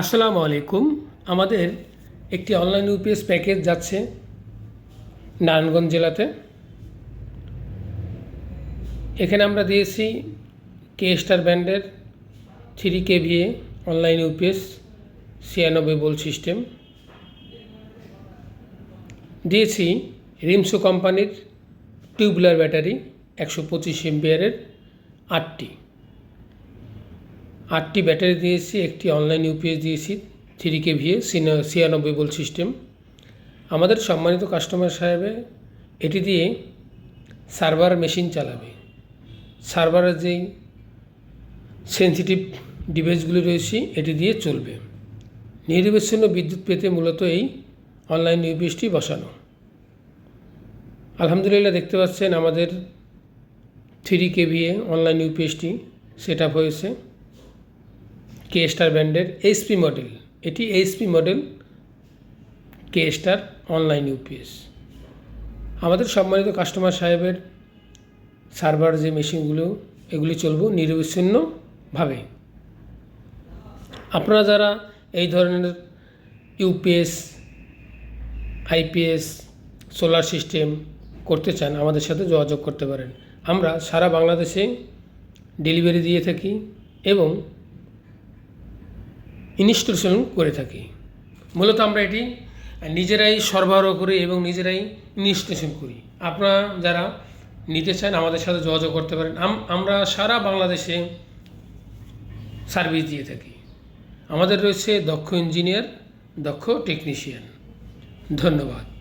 আসসালামু আলাইকুম। আমাদের একটি অনলাইন ইউপিএস প্যাকেজ যাচ্ছে নারায়ণগঞ্জ জেলাতে। এখানে আমরা দিয়েছি কে স্টার ব্যান্ডের থ্রি কেভিএ অনলাইন ইউপিএস ছিয়ানব্বই বোল্ট সিস্টেম। দিয়েছি রিমসো কোম্পানির টিউবুলার ব্যাটারি একশো পঁচিশ এমপিয়ারের আটটি। আটটি ব্যাটারি দিয়েছি, একটি অনলাইন ইউপিএস দিয়েছি থ্রি কে ভিএ ছিয়ানব্বই বোল্ট সিস্টেম আমাদের সম্মানিত কাস্টমার সাহেবে, এটি দিয়ে সার্ভার মেশিন চালাবে। সার্ভারের যেই সেন্সিটিভ ডিভাইসগুলি রয়েছে, এটি দিয়ে চলবে। নির্বিচ্ছিন্ন বিদ্যুৎ পেতে মূলত এই অনলাইন ইউপিএসটি বসানো। আলহামদুলিল্লাহ, দেখতে পাচ্ছেন আমাদের থ্রি কেভিএ অনলাইন ইউপিএসটি সেট আপ হয়েছে। কে স্টার ব্র্যান্ডের এইচপি মডেল এটি HP model K star online UPS আমাদের সম্মানিত কাস্টমার সাহেবের সার্ভার যে মেশিনগুলো এগুলি চলব নিরবিচ্ছিন্নভাবে। আপনারা যারা এই ধরনের ইউপিএস আইপিএস সোলার সিস্টেম করতে চান, আমাদের সাথে যোগাযোগ করতে পারেন। আমরা সারা বাংলাদেশে ডেলিভারি দিয়ে থাকি এবং ইনস্টলেশন করে থাকি। মূলত আমরা এটি নিজেরাই সরবরাহ করি এবং নিজেরাই ইনস্টলেশন করি। আপনারা যারা নিতে চান আমাদের সাথে যোগাযোগ করতে পারেন। আমরা সারা বাংলাদেশে সার্ভিস দিয়ে থাকি। আমাদের রয়েছে দক্ষ ইঞ্জিনিয়ার দক্ষ টেকনিশিয়ান ধন্যবাদ।